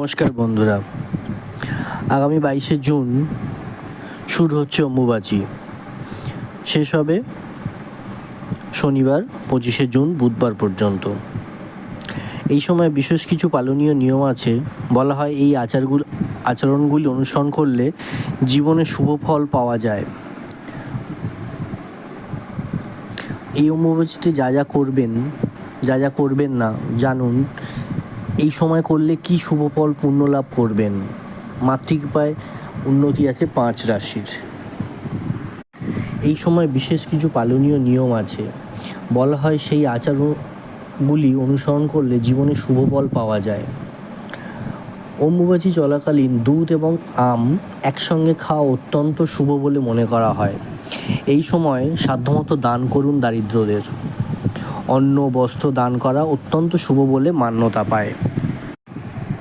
নমস্কার বন্ধুরা। আগামী বাইশে জুন শুরু হচ্ছে অম্বুবাচী। শেষ হবে শনিবার, পঁচিশে জুন, বুধবার পর্যন্ত। এই সময় বিশেষ কিছু পালনীয় নিয়ম আছে। বলা হয় এই আচারগুলো, আচরণগুলি অনুসরণ করলে জীবনে শুভ ফল পাওয়া যায়। এই অম্বুবাচীতে যা যা করবেন, যা যা করবেন না, জানুন। এই সময় করলে কি শুভ ফল পুণ্য লাভ করবেন? মাতৃকৃপায় উন্নতি আছে পাঁচ রাশির। এই সময় বিশেষ কিছু পালনীয় নিয়ম আছে। বলা হয় সেই আচারগুলি অনুসরণ করলে জীবনে শুভ ফল পাওয়া যায়। অম্বুবাচী চলাকালীন দুধ এবং আম একসঙ্গে খাওয়া অত্যন্ত শুভ বলে মনে করা হয়। এই সময় সাধ্যমতো দান করুন দারিদ্রদের। অন্ন, বস্ত্র দান করা অত্যন্ত শুভ বলে মান্যতা পায়।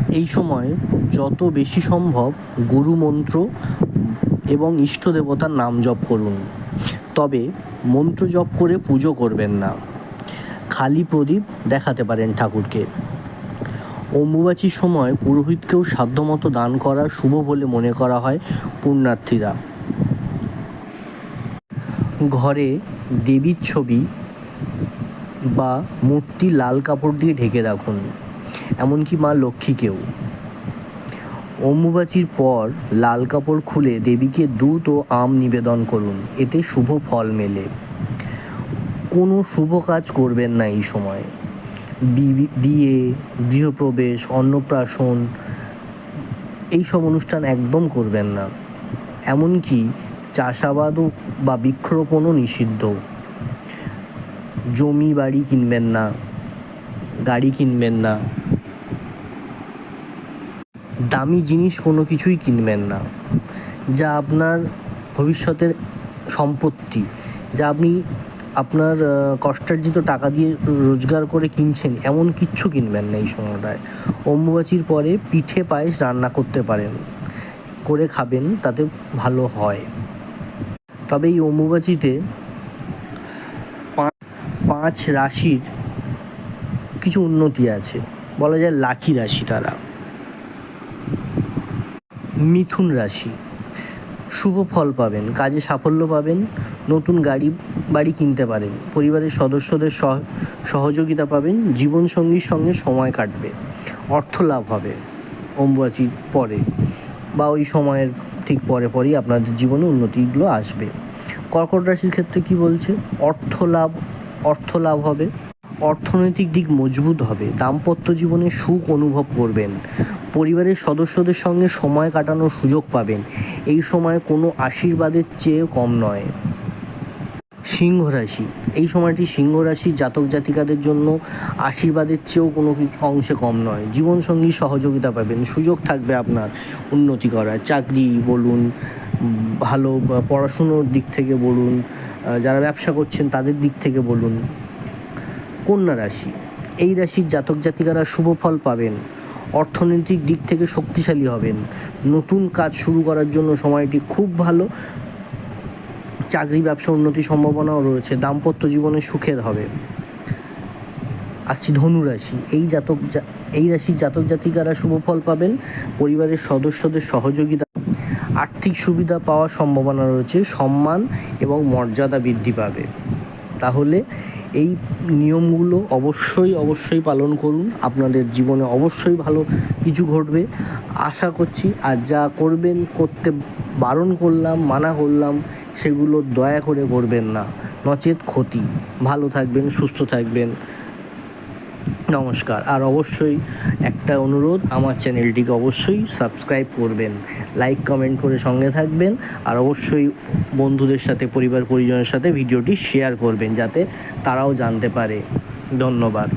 এই সময় যত বেশি সম্ভব গুরু মন্ত্র এবং ইষ্ট দেবতার নাম জপ করুন। তবে মন্ত্র জপ করে পুজো করবেন না। খালি প্রদীপ দেখাতে পারেন ঠাকুরকে। অম্বুবাচীর সময় পুরোহিতকেও সাধ্যমতো দান করা শুভ বলে মনে করা হয় পুণ্যার্থীরা। ঘরে দেবীর ছবি বা মূর্তি লাল কাপড় দিয়ে ঢেকে রাখুন, এমনকি মা লক্ষ্মীকেও। অম্বুবাচীর পর লাল কাপড় খুলে দেবীকে দুধ ও আম নিবেদন করুন, এতে শুভ ফল মেলে। কোনো শুভ কাজ করবেন না এই সময়। বিয়ে, গৃহপ্রবেশ, অন্নপ্রাশন, এইসব অনুষ্ঠান একদম করবেন না। এমনকি চাষাবাদও বা বৃক্ষরোপণও নিষিদ্ধ। জমি বাড়ি কিনবেন না, গাড়ি কিনবেন না, দামি জিনিস কোনো কিছুই কিনবেন না, যা আপনার ভবিষ্যতের সম্পত্তি, যা আপনি আপনার কষ্টার্জিত টাকা দিয়ে রোজগার করে কিনছেন, এমন কিচ্ছু কিনবেন না এই সময়টায়। অম্বুবাচীর পরে পিঠে পায়েস রান্না করতে পারেন, করে খাবেন, তাতে ভালো হয়। তবে এই অম্বুবাচীতে পাঁচ রাশির কিছু উন্নতি আছে। বলা যায় লাকি রাশি তারা। মিথুন রাশি। শুভ ফল পাবেন, কাজে সাফল্য পাবেন, নতুন গাড়ি, বাড়ি কিনতে পারেন, পরিবারের সদস্যদের সহ- সহযোগিতা পাবেন, জীবনসঙ্গীর সঙ্গে সময় কাটবে, অর্থ লাভ হবে অম্বুবাচীর পরে বা ওই সময়ের ঠিক পরে পরেই আপনাদের জীবনে উন্নতিগুলো আসবে। কর্কট রাশির ক্ষেত্রে কি বলছে? অর্থ লাভ অর্থ লাভ হবে, অর্থনৈতিক দিক মজবুত হবে, দাম্পত্য জীবনে সুখ অনুভব করবেন, পরিবারের সদস্যদের সঙ্গে সময় কাটানোর সুযোগ পাবেন, এই সময় কোনো আশীর্বাদের চেয়ে কম নয়। সিংহ রাশি, এই সময়টি সিংহ রাশি জাতক জাতিকাদের জন্য আশীর্বাদের চেয়েও কোনো কিছু অংশে কম নয়। জীবনসঙ্গী সহযোগিতা পাবেন, সুযোগ থাকবে আপনার উন্নতি করার, চাকরি বলুন, ভালো পড়াশুনোর দিক থেকে বলুন যারা ব্যবসা করছেন, তাদের দিক থেকে বলুন, কন্যা রাশি, এই রাশির জাতক জাতিকারা শুভ ফল পাবেন, অর্থনৈতিক দিক থেকে শক্তিশালী হবেন, নতুন কাজ শুরু করার জন্য সময়টি খুব ভালো, চাকরি ব্যবসা উন্নতির সম্ভাবনাও রয়েছে, দাম্পত্য জীবনে সুখের হবে। আসছি ধনু রাশি, এই জাতক এই রাশির জাতক জাতিকারা শুভ ফল পাবেন, পরিবারের সদস্যদের সহযোগিতা আর্থিক সুবিধা পাওয়ার সম্ভাবনা রয়েছে, সম্মান এবং মর্যাদা বৃদ্ধি পাবে। তাহলে এই নিয়মগুলো অবশ্যই অবশ্যই পালন করুন। আপনাদের জীবনে অবশ্যই ভালো কিছু ঘটবে। আশা করছি আর যা করবেন, করতে বারণ করলাম, মানা করলাম, সেগুলো দয়া করে করবেন না। নচেত ক্ষতি। ভালো থাকবেন, সুস্থ থাকবেন। নমস্কার। আর অবশ্যই একটা অনুরোধ, আমার চ্যানেলটিকে অবশ্যই সাবস্ক্রাইব করবেন, লাইক, কমেন্ট করে সঙ্গে থাকবেন, আর অবশ্যই বন্ধুদের সাথে, পরিবার পরিজনের সাথে ভিডিওটি শেয়ার করবেন, যাতে তারাও জানতে পারে। ধন্যবাদ।